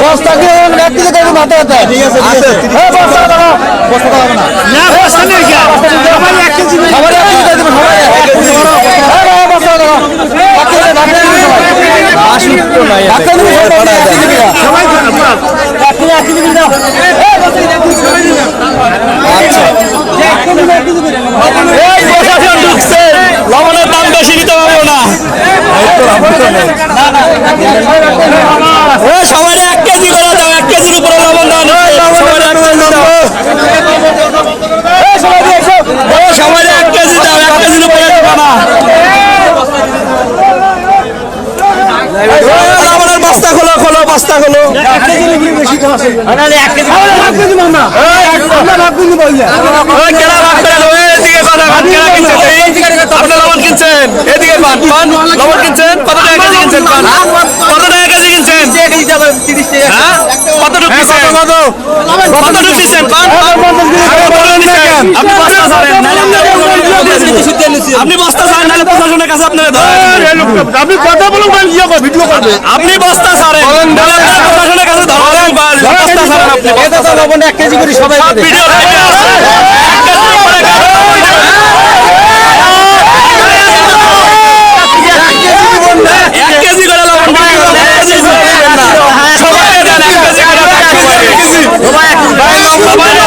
বস্তা কি এক কেজি করে মাথা হাতে ঠিক আছে ঠিক আছে বস্তা দাও বস্তা দাও না না বস্তা নেই কি সবাই এক কেজি সবাই এক কেজি দেবেন সবাই এক কেজি হ্যাঁ বস্তা দাও এক কেজি ভাত দিন সবাই আসি তো নাই ভাত দিন সবাই এক কেজি দিবা সবাই এক কেজি এক কেজি দাও এই বস্তা এক কেজি সবাই দিবা আচ্ছা এক কেজি এক কেজি এই প্রশাসন ঢুকছে লবণের দাম বেশি নিতে পারব না এ সবাই এক কেজি করে দাও এক কেজির উপরে লবণ দাও সবাই এক কেজি দাও। এক কেজির উপরে দেবো না লবণের বস্তা খোলো খোলো বস্তা খোলো। এক কেজি মামা ভাগ কিনতে কেনা ভাগ করে দাও কথা ভাগ কিনছেন আপনি লবণ কিনছেন? পান পান লবণ কিনছেন কত টাকা কেজি কিনছেন পান কত টাকা কেজি কিনছেন হ্যাঁ? কতটুকু কিনছেন কতটুকু কিনছেন পান আপনি বস্তা ছাড়েন আপনি বস্তা ছাড়েন নাহলে প্রশাসনের কাছে আপনারা ধরেন আপনি কথা বলুন মানে ইয়ে ভিডিও করবে আপনি বস্তা ছাড়েন প্রশাসনের কাছে ধরেন বস্তা ছাড়েন আপনি বস্তা ছাড়েন এক কেজি করে সবাই সব ভিডিও লাইভে আছে এক কেজির উপরে কাজ এক কেজি করে লবণ বিক্রি করবেন, এক কেজি করে দেবেন না। সবাইকে দেন এক কেজি করে দেন সবাইকে। সবাই